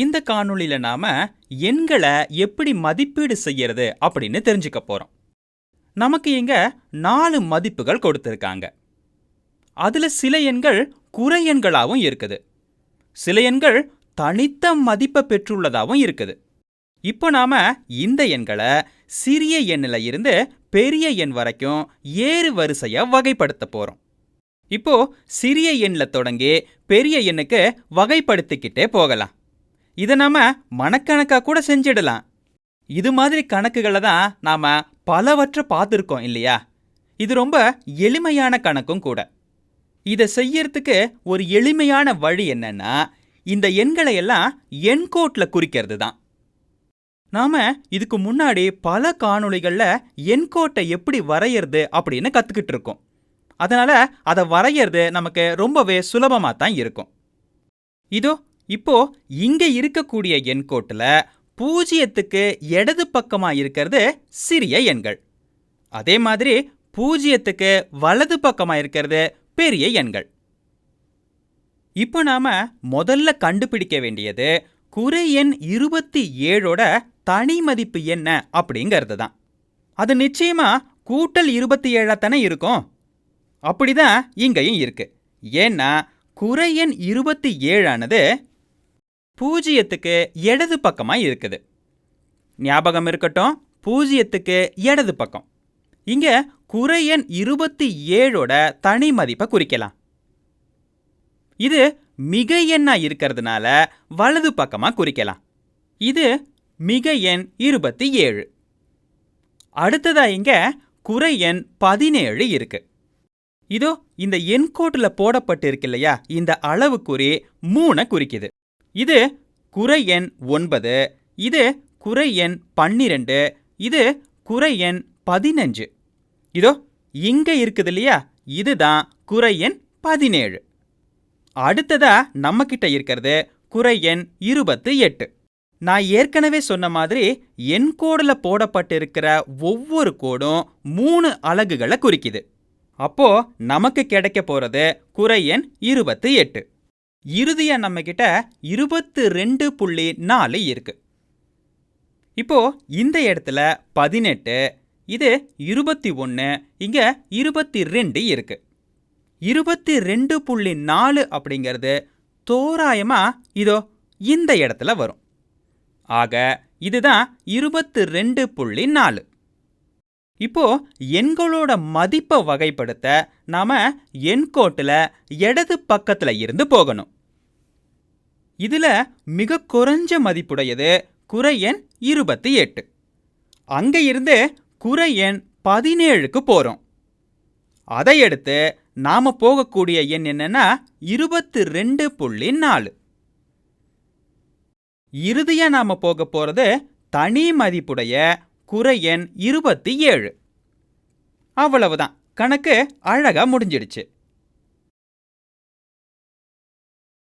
இந்த காணொளியில் நாம எண்களை எப்படி மதிப்பீடு செய்யறது அப்படின்னு தெரிஞ்சுக்க போறோம். நமக்கு இங்க நாலு மதிப்புகள் கொடுத்துருக்காங்க. அதுல சில எண்கள் குறை எண்களாகவும் இருக்குது. சில எண்கள் தனித்த மதிப்பை பெற்றுள்ளதாகவும் இருக்குது. இப்போ நாம இந்த எண்களை சிறிய எண்ணில் இருந்து பெரிய எண் வரைக்கும் ஏறு வரிசையா வகைப்படுத்த போறோம். இப்போ சிறிய எண்ணில் தொடங்கி பெரிய எண்ணுக்கு வகைப்படுத்திக்கிட்டே போகலாம். இதை நாம மனக்கணக்காக கூட செஞ்சிடலாம். இது மாதிரி கணக்குகளை தான் நாம பலவற்றை பார்த்துருக்கோம் இல்லையா? இது ரொம்ப எளிமையான கணக்கும் கூட. இதை செய்யறதுக்கு ஒரு எளிமையான வழி என்னன்னா இந்த எண்களை எல்லாம் எண்கோட்டில் குறிக்கிறது தான். நாம இதுக்கு முன்னாடி பல காணொளிகளில் எண்கோட்டை எப்படி வரையறது அப்படின்னு கற்றுக்கிட்டு இருக்கோம். அதனால அதை வரையறது நமக்கு ரொம்பவே சுலபமாக தான் இருக்கும். இதோ இப்போ இங்க இருக்கக்கூடிய எண்கோட்டில் பூஜ்ஜியத்துக்கு இடது பக்கமாக இருக்கிறது சிறிய எண்கள். அதே மாதிரி பூஜ்ஜியத்துக்கு வலது பக்கமாக இருக்கிறது பெரிய எண்கள். இப்போ நாம முதல்ல கண்டுபிடிக்க வேண்டியது குறை எண் இருபத்தி ஏழோட தனி மதிப்பு என்ன அப்படிங்கிறது தான். அது நிச்சயமா கூட்டல் இருபத்தி ஏழா தானே இருக்கும்? அப்படிதான் இங்கேயும் இருக்கு. ஏன்னா குறை எண் இருபத்தி ஏழானது பூஜ்ஜியத்துக்கு இடது பக்கமாக இருக்குது. ஞாபகம் இருக்கட்டும் பூஜ்ஜியத்துக்கு இடது பக்கம். இங்க குறை எண் இருபத்தி ஏழோட தனி மதிப்பை குறிக்கலாம். இது மிக எண்ணாக இருக்கிறதுனால வலது பக்கமாக குறிக்கலாம். இது மிக எண் இருபத்தி ஏழு. அடுத்ததா இங்க குறை எண் பதினேழு இருக்கு. இதோ இந்த எண்கோட்டில் போடப்பட்டிருக்கு இல்லையா? இந்த அளவுக்குறி மூணை குறிக்குது. இது குறை எண் ஒன்பது இது குறை எண் பன்னிரெண்டு இது குறை எண் பதினஞ்சு. இதோ இங்க இருக்குது இல்லையா? இதுதான் குறை எண் பதினேழு. அடுத்ததா நம்ம கிட்ட இருக்கிறது குறை எண் இருபத்தி எட்டு. நான் ஏற்கனவே சொன்ன மாதிரி என் கோடில் போடப்பட்டிருக்கிற ஒவ்வொரு கோடும் மூணு அலகுகளை குறிக்குது. அப்போ நமக்கு கிடைக்க போறது குறை எண் இருபத்தி எட்டு. இறுதியா நம்ம கிட்ட இருபத்து ரெண்டு புள்ளி நாலு இருக்கு. இப்போ இந்த இடத்துல பதினெட்டு இது இருபத்தி ஒன்று இங்க இருபத்தி ரெண்டு இருக்கு. இருபத்தி ரெண்டு புள்ளி நாலு அப்படிங்கிறது தோராயமா இதோ இந்த இடத்துல வரும். ஆக இதுதான் இருபத்து ரெண்டு புள்ளி நாலு. இப்போ எண்களோட மதிப்பை வகைப்படுத்த நாம எண்கோட்டில் இடது பக்கத்துல இருந்து போகணும். இதுல மிக குறைஞ்ச மதிப்புடையது குறை எண் இருபத்தி எட்டு. அங்கே இருந்து குறை எண் பதினேழுக்கு போறோம். அதை எடுத்து நாம போகக்கூடிய எண் என்னன்னா இருபத்தி ரெண்டு புள்ளி நாலு. இறுதியா நாம போக போறது தனி மதிப்புடைய குறை எண் இருபத்தி ஏழு. அவ்வளவுதான். கணக்கு அழகா முடிஞ்சிடுச்சு.